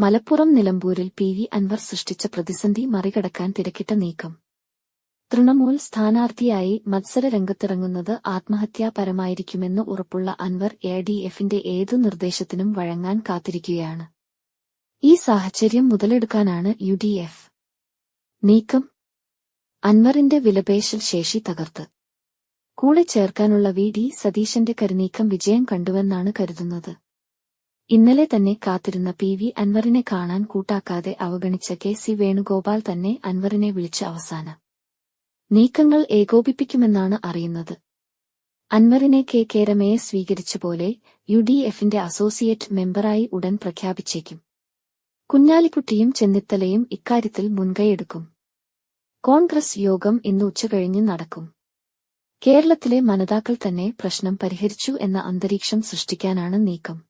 മലപ്പുറം നിലമ്പൂരിൽ P V Anwar സൃഷ്ടിച്ച പ്രതിസന്ധി മറികടക്കാൻ തിരക്കിട്ട നീക്കം. തൃണമൂൽ സ്ഥാനാർത്ഥിയായി മത്സര രംഗത്തിറങ്ങുന്നത് ആത്മഹത്യാപരമായിരിക്കുമെന്ന് ഉറപ്പുള്ള അൻവർ എ ഡി എഫിന്റെ ഏതു നിർദ്ദേശത്തിനും വഴങ്ങാൻ കാത്തിരിക്കുകയാണ്. ഈ സാഹചര്യം മുതലെടുക്കാനാണ് യു ഡി എഫ്. നീക്കം. അൻവറിന്റെ വിലപേശൽ ശേഷി തകർത്ത്. കൂടെ ചേർക്കാനുള്ള വി ഡി സതീശന്റെ കരുനീക്കം വിജയം കണ്ടുവെന്നാണ് കരുതുന്നത്. ഇന്നലെ തന്നെ കാത്തിരുന്ന പി വി അൻവറിനെ കാണാൻ കൂട്ടാക്കാതെ അവഗണിച്ച കെ സി വേണുഗോപാൽ തന്നെ അൻവറിനെ വിളിച്ച അവസാനം. നീക്കങ്ങൾ ഏകോപിപ്പിക്കുമെന്നാണ് അറിയുന്നത്. അൻവറിനെ കെ കേരമയെ സ്വീകരിച്ച പോലെ യു ഡി എഫിന്റെ അസോസിയേറ്റ് മെമ്പറായി ഉടൻ പ്രഖ്യാപിച്ചേക്കും. കുഞ്ഞാലിക്കുട്ടിയും ചെന്നിത്തലയും ഇക്കാര്യത്തിൽ മുൻകൈയെടുക്കും. കോൺഗ്രസ് യോഗം ഇന്ന് ഉച്ചകഴിഞ്ഞ് നടക്കും. കേരളത്തിലെ മനതാക്കൾ തന്നെ പ്രശ്നം പരിഹരിച്ചു എന്ന അന്തരീക്ഷം സൃഷ്ടിക്കാനാണ് നീക്കം.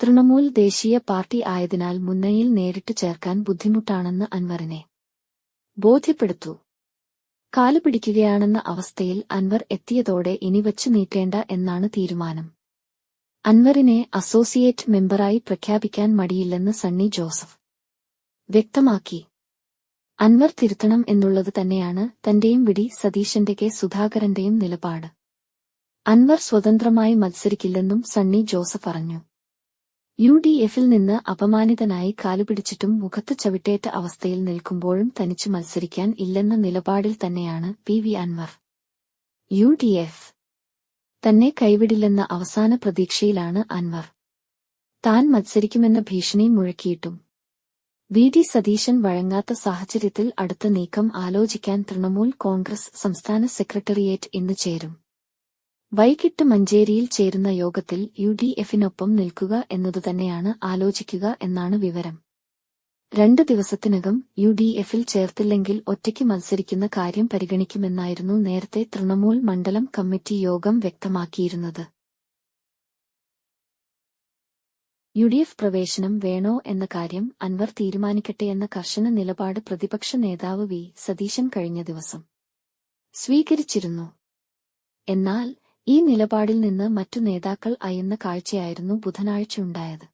തൃണമൂൽ ദേശീയ പാർട്ടി ആയതിനാൽ മുന്നണിയിൽ നേരിട്ട് ചേർക്കാൻ ബുദ്ധിമുട്ടാണെന്ന് അൻവറിനെ ബോധ്യപ്പെടുത്തു. കാലുപിടിക്കുകയാണെന്ന അവസ്ഥയിൽ അൻവർ എത്തിയതോടെ ഇനി വച്ചു നീട്ടേണ്ട എന്നാണ് തീരുമാനം. അൻവറിനെ അസോസിയേറ്റ് മെമ്പറായി പ്രഖ്യാപിക്കാൻ മടിയില്ലെന്ന് സണ്ണി ജോസഫ് വ്യക്തമാക്കി. അൻവർ തിരുത്തണം എന്നുള്ളത് തന്നെയാണ് തന്റെയും വിടി സതീശന്റെ കെ സുധാകരന്റെയും നിലപാട്. അൻവർ സ്വതന്ത്രമായി മത്സരിക്കില്ലെന്നും സണ്ണി ജോസഫ് പറഞ്ഞു. യു ഡി എഫിൽ നിന്ന് അപമാനിതനായി കാലുപിടിച്ചിട്ടും മുഖത്ത് ചവിട്ടേറ്റ അവസ്ഥയിൽ നിൽക്കുമ്പോഴും തനിച്ചു മത്സരിക്കാൻ ഇല്ലെന്ന നിലപാടിൽ തന്നെയാണ് P V Anvar. U D F തന്നെ കൈവിടില്ലെന്ന അവസാന പ്രതീക്ഷയിലാണ് അൻവർ. താൻ മത്സരിക്കുമെന്ന ഭീഷണി മുഴക്കിയിട്ടും. വി ഡി സതീശൻ വഴങ്ങാത്ത സാഹചര്യത്തിൽ അടുത്ത നീക്കം ആലോചിക്കാൻ തൃണമൂൽ കോൺഗ്രസ് സംസ്ഥാന സെക്രട്ടേറിയറ്റ് ഇന്ന് ചേരും. വൈകിട്ട് മഞ്ചേരിയിൽ ചേരുന്ന യോഗത്തിൽ യു ഡി എഫിനൊപ്പം നിൽക്കുക എന്നതുതന്നെയാണ് ആലോചിക്കുക എന്നാണ് വിവരം. രണ്ട് ദിവസത്തിനകം യു ഡി എഫിൽ ചേർത്തില്ലെങ്കിൽ ഒറ്റയ്ക്ക് മത്സരിക്കുന്ന കാര്യം പരിഗണിക്കുമെന്നായിരുന്നു നേരത്തെ തൃണമൂൽ മണ്ഡലം കമ്മിറ്റി യോഗം വ്യക്തമാക്കിയിരുന്നത്. യു ഡി എഫ് പ്രവേശനം വേണോ എന്ന കാര്യം അൻവർ തീരുമാനിക്കട്ടെയെന്ന കർശന നിലപാട് പ്രതിപക്ഷ നേതാവ് വി സതീശൻ കഴിഞ്ഞ ദിവസം സ്വീകരിച്ചിരുന്നു. എന്നാൽ ഈ നിലപാടിൽ നിന്ന് മറ്റു നേതാക്കൾ അയന്ന കാഴ്ചയായിരുന്നു ബുധനാഴ്ചയുണ്ടായത്.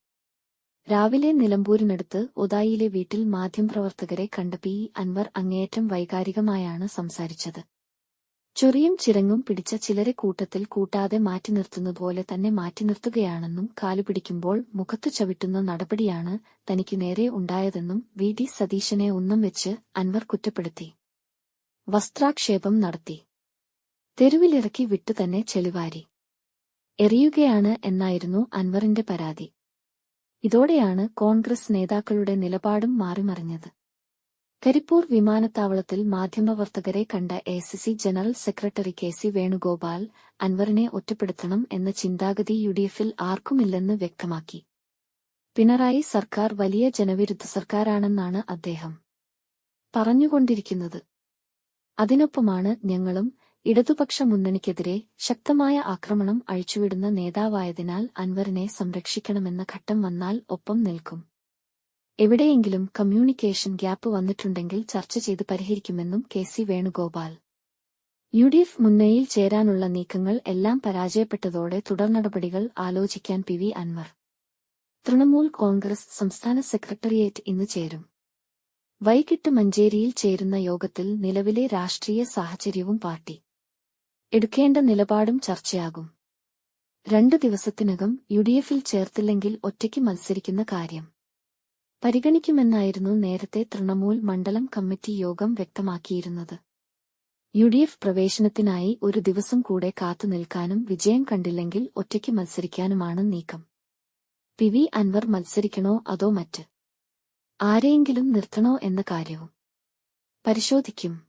രാവിലെ നിലമ്പൂരിനടുത്ത് ഒതായിയിലെ വീട്ടിൽ മാധ്യമപ്രവർത്തകരെ കണ്ട പി. അൻവർ അങ്ങേയറ്റം വൈകാരികമായാണ് സംസാരിച്ചത്. ചൊറിയും ചിരങ്ങും പിടിച്ച ചിലരെ കൂട്ടത്തിൽ കൂട്ടാതെ മാറ്റി നിർത്തുന്നതുപോലെ തന്നെ മാറ്റി നിർത്തുകയാണെന്നും കാലുപിടിക്കുമ്പോൾ മുഖത്തു ചവിട്ടുന്ന നടപടിയാണ് തനിക്ക് നേരെ ഉണ്ടായതെന്നും വി. ഡി. സതീശനെ ഒന്നും വെച്ച് അൻവർ കുറ്റപ്പെടുത്തി. വസ്ത്രാക്ഷേപം നടത്തി. തെരുവിലിറക്കി വിട്ടു തന്നെ ചെളിവാരി. എറിയുകയാണ് എന്നായിരുന്നു അൻവറിന്റെ പരാതി. ഇതോടെയാണ് കോൺഗ്രസ് നേതാക്കളുടെ നിലപാടും മാറിമറിഞ്ഞത്. കരിപ്പൂർ വിമാനത്താവളത്തിൽ മാധ്യമപ്രവർത്തകരെ കണ്ട A general secretary K C Venugopal അൻവറിനെ ഒറ്റപ്പെടുത്തണം എന്ന ചിന്താഗതി യുഡിഎഫിൽ ആർക്കുമില്ലെന്ന് വ്യക്തമാക്കി. പിണറായി സർക്കാർ വലിയ ജനവിരുദ്ധ സർക്കാരാണെന്നാണ് അദ്ദേഹം പറഞ്ഞുകൊണ്ടിരിക്കുന്നത്. അതിനൊപ്പമാണ് ഞങ്ങളും ഇടതുപക്ഷ മുന്നണിക്കെതിരെ ശക്തമായ ആക്രമണം അഴിച്ചുവിടുന്ന നേതാവായതിനാൽ അൻവറിനെ സംരക്ഷിക്കണമെന്ന ഘട്ടം വന്നാൽ ഒപ്പം നിൽക്കും. എവിടെയെങ്കിലും കമ്മ്യൂണിക്കേഷൻ ഗ്യാപ്പ് വന്നിട്ടുണ്ടെങ്കിൽ ചർച്ച ചെയ്ത് പരിഹരിക്കുമെന്നും K C Venugopal. U D F മുന്നണിയിൽ ചേരാനുള്ള നീക്കങ്ങൾ എല്ലാം പരാജയപ്പെട്ടതോടെ തുടർനടപടികൾ ആലോചിക്കാൻ പി വി അൻവർ. തൃണമൂൽ കോൺഗ്രസ് സംസ്ഥാന സെക്രട്ടേറിയറ്റ് ഇന്ന് ചേരും. വൈകിട്ട് മഞ്ചേരിയിൽ ചേരുന്ന യോഗത്തിൽ നിലവിലെ രാഷ്ട്രീയ സാഹചര്യവും പാർട്ടി. എടുക്കേണ്ട നിലപാടും ചർച്ചയാകും. രണ്ടു ദിവസത്തിനകം യു ഡി എഫിൽ ചേർത്തില്ലെങ്കിൽ ഒറ്റയ്ക്ക് മത്സരിക്കുന്ന കാര്യം. പരിഗണിക്കുമെന്നായിരുന്നു നേരത്തെ തൃണമൂൽ മണ്ഡലം കമ്മിറ്റി യോഗം വ്യക്തമാക്കിയിരുന്നത്. യു ഡി എഫ് പ്രവേശനത്തിനായി ഒരു ദിവസം കൂടെ കാത്തുനിൽക്കാനും വിജയം കണ്ടില്ലെങ്കിൽ ഒറ്റയ്ക്ക് മത്സരിക്കാനുമാണ് നീക്കം. പി വി അൻവർ മത്സരിക്കണോ അതോ മറ്റ്? ആരെയെങ്കിലും നിർത്തണോ എന്ന കാര്യവും. പരിശോധിക്കും.